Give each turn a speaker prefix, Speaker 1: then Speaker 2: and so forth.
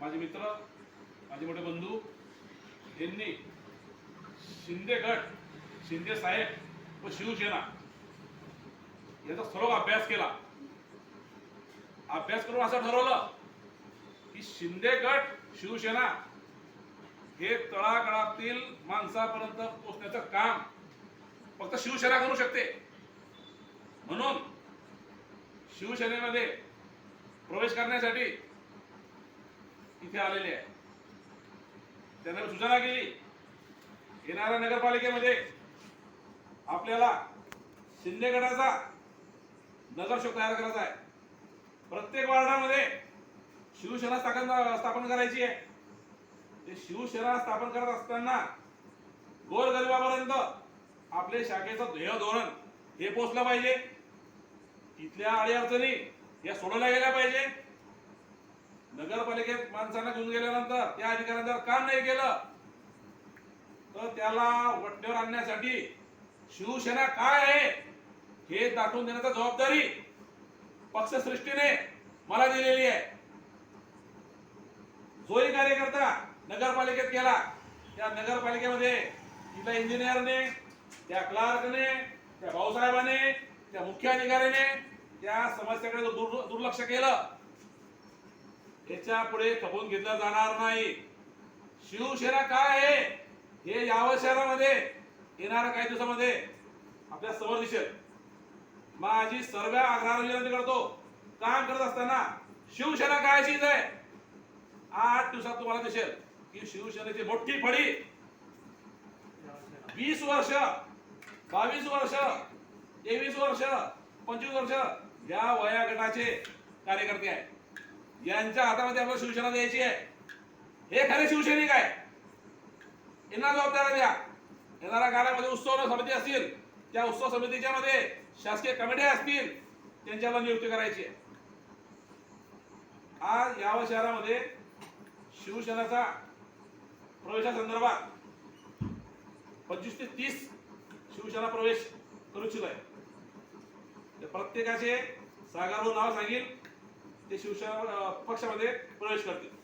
Speaker 1: माझे मित्र माझे मोठे बंधू यांनी शिंदे गट शिंदे साहेब व शिवसेना याचा सर्व अभ्यास केला. अभ्यास करून असं ठरवलं की शिंदे गट शिवसेना हे तळागाळातील माणसापर्यंत पोचण्याचं काम फक्त शिवसेना करू शकते. म्हणून शिवसेनेमध्ये प्रवेश करण्यासाठी इथे आलेले आहे. त्यांना सूचना केली. येणाऱ्या नगरपालिकेमध्ये आपल्याला शिंदे गटाचा नगरशोक तयार करायचा आहे. प्रत्येक वार्डामध्ये शिवसेना स्थापन स्थापन करायची आहे. ते शिवसेना स्थापन करत असताना गोरगरिबापर्यंत आपले शाखेचं ध्येय धोरण हे पोचलं पाहिजे. तिथल्या अडीअडचणी या सोडवल्या गेल्या पाहिजे. नगरपालिकेत माणसांना घेऊन गेल्यानंतर त्या अधिकाऱ्यांना जर काम नाही केलं? तर त्याला वट्टेवर आणण्यासाठी शिवसेना काय आहे हे दाखवून देण्याची जबाबदारी पक्षसृष्टीने मला दिलेली आहे. जोही कार्यकर्ता नगरपालिकेत गेला. त्या नगरपालिकेमध्ये तिथल्या इंजिनियरने त्या क्लार्कने त्या भाऊसाहेबाने त्या मुख्य अधिकाऱ्याने त्या समस्याकडे दुर्लक्ष केलं. याच्यापुढे खपवून घेतलं जाणार नाही. शिवसेना काय आहे? हे यावत शहरामध्ये येणाऱ्या काही दिवसामध्ये. आपल्यासमोर दिसेल. माझी सर्व आग्रह विनंती करतो काम करत असताना शिवसेना काय चीज आहे? आठ दिवसात तुम्हाला दिसेल की शिवसेनेची मोठी फळी. वीस वर्ष बावीस वर्ष तेवीस वर्ष पंचवीस वर्ष या वयागटाचे कार्यकर्ते आहेत. यांच्या हातामध्ये आपल्याला शिवसेना द्यायची आहे. हे खरे शिवसैनिक आहे. यांना जबाबदाऱ्या द्या. येणाऱ्या काळामध्ये उत्सव समिती असतील त्या उत्सव समितीच्या मध्ये शासकीय कमिट्या असतील त्यांच्याला नियुक्ती करायची आहे. आज यावं शहरामध्ये शिवसेनेचा प्रवेशासंदर्भात पंचवीस ते तीस शिवसेना प्रवेश करू इच्छित आहे प्रत्येकाचे सागारू नाव सांगेल ते शिवसेना पक्षामध्ये प्रवेश करतील.